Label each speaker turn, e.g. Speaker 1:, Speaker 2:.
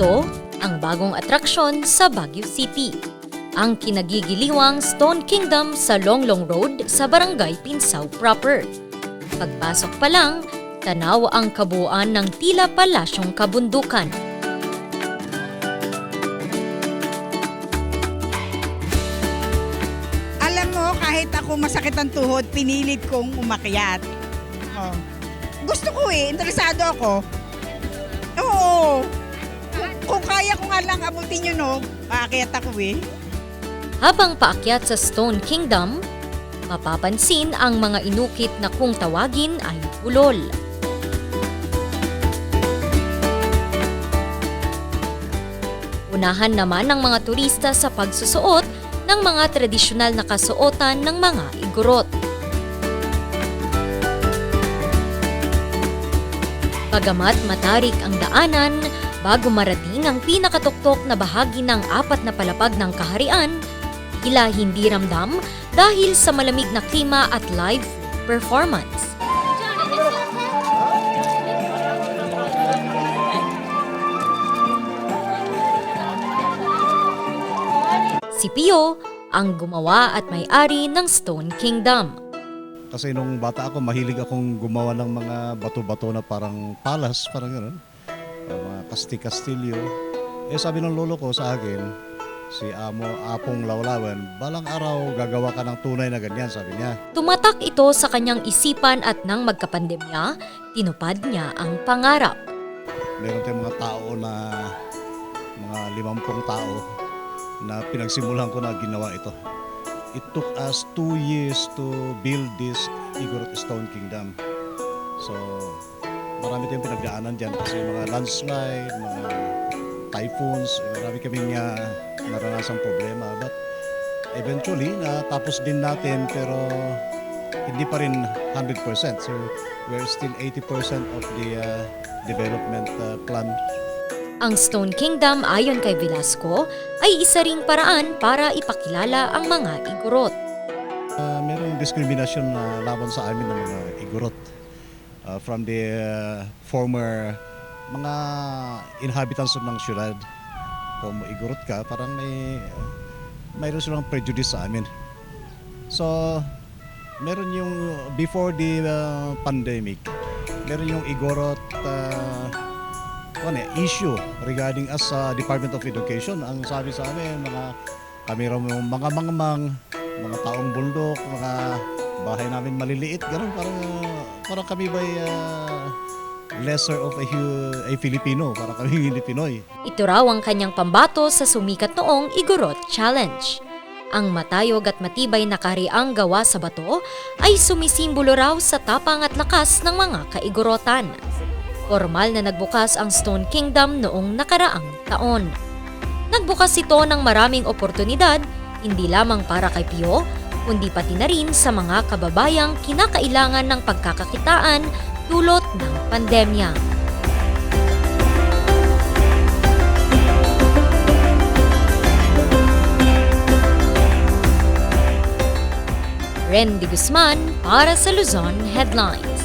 Speaker 1: Ito ang bagong atraksyon sa Baguio City. Ang kinagigiliwang Stone Kingdom sa Longlong Road sa Barangay Pinsaw proper. Pagpasok pa lang, tanaw ang kabuuan ng tila palasyong kabundukan.
Speaker 2: Alam mo, kahit ako masakit ang tuhod, pinilit kong umakyat. Oh. Gusto ko eh, interesado ako. Oo. Kung, kaya ko nga lang abutin yun, no, aakyat ako eh.
Speaker 1: Habang paakyat sa Stone Kingdom, mapapansin ang mga inukit na kung tawagin ay ulol. Unahan naman ng mga turista sa pagsusuot ng mga tradisyonal na kasuotan ng mga igorot. Pagamat matarik ang daanan, bago marating ang pinakatuktok na bahagi ng apat na palapag ng kaharian, tila hindi ramdam dahil sa malamig na klima at live performance. Si Pio ang gumawa at may-ari ng Stone Kingdom.
Speaker 3: Kasi nung bata ako, mahilig akong gumawa ng mga bato-bato na parang palas, parang gano'n. Uh, mga kasti-kastilyo. Eh sabi ng lolo ko sa akin, si Amo Apong Lawlawan, balang araw gagawa ka ng tunay na ganyan, sabi niya.
Speaker 1: Tumatak ito sa kanyang isipan at nang magkapandemya, tinupad niya ang pangarap.
Speaker 3: Meron tayong mga tao na mga limampung tao na pinagsimulan ko na ginawa ito. It took us two years to build this Igorot Stone Kingdom. So, marami tayong pinagdaanan dyan kasi mga landslide, mga typhoons, eh, marami kaming uh, naranasang problema. But eventually, natapos din natin pero hindi pa rin 100%. So, we're still 80% of the uh, development uh, plan
Speaker 1: Ang Stone Kingdom ayon kay Velasco ay isa ring paraan para ipakilala ang mga igorot.
Speaker 3: Uh, merong diskriminasyon na laban sa amin ng mga igorot uh, from the uh, former mga inhabitants ng syudad. Kung igorot ka, parang may mayroon silang prejudice sa amin. So, meron yung before the uh, pandemic, meron yung igorot uh, ano, issue regarding us sa Department of Education. Ang sabi sa amin, mga kami raw mga mangmang, mga taong bundok, mga bahay namin maliliit, ganun parang uh, parang kami ba lesser of a, a Filipino, parang kami hindi Pinoy.
Speaker 1: Ito raw ang kanyang pambato sa sumikat noong Igorot Challenge. Ang matayog at matibay na kariang gawa sa bato ay sumisimbolo raw sa tapang at lakas ng mga kaigorotan. Formal na nagbukas ang Stone Kingdom noong nakaraang taon. Nagbukas ito ng maraming oportunidad, hindi lamang para kay Pio, kundi pati na rin sa mga kababayang kinakailangan ng pagkakakitaan dulot ng pandemya. Randy Guzman para sa Luzon Headlines.